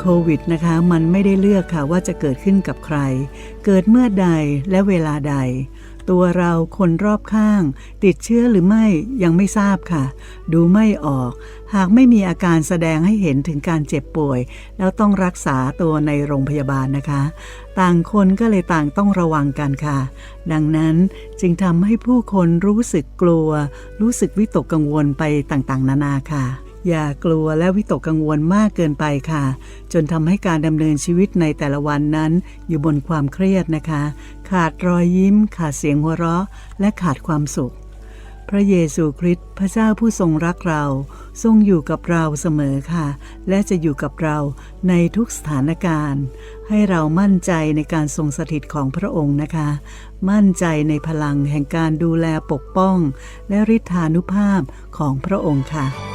โควิดนะคะ มันไม่ได้เลือกค่ะว่าจะเกิดขึ้นกับใคร เกิดเมื่อใดและเวลาใด ตัวเราคนรอบข้าง ติดเชื้อหรือไม่ยังไม่ทราบค่ะ ดูไม่ออก หากไม่มีอาการแสดงให้เห็นถึงการเจ็บป่วย แล้วต้องรักษาตัวในโรงพยาบาลนะคะ ต่างคนก็เลยต่างต้องระวังกันค่ะ ดังนั้นจึงทำให้ผู้คนรู้สึกกลัว รู้สึกวิตกกังวลไปต่างๆ นานาค่ะ อย่ากลัวและวิตกกังวลมากเกินไปค่ะ จนทำให้การดำเนินชีวิตในแต่ละวันนั้น อยู่บนความเครียดนะคะ ขาดรอยยิ้ม ขาดเสียงหัวเราะ และขาดความสุข พระเยซูคริสต์พระเจ้าผู้ทรงรักเรา ทรงอยู่กับเราเสมอค่ะ และจะอยู่กับเราในทุกสถานการณ์ ให้เรามั่นใจในการทรงสถิตของพระองค์นะคะ มั่นใจในพลังแห่งการดูแลปกป้อง และฤทธานุภาพของพระองค์ค่ะ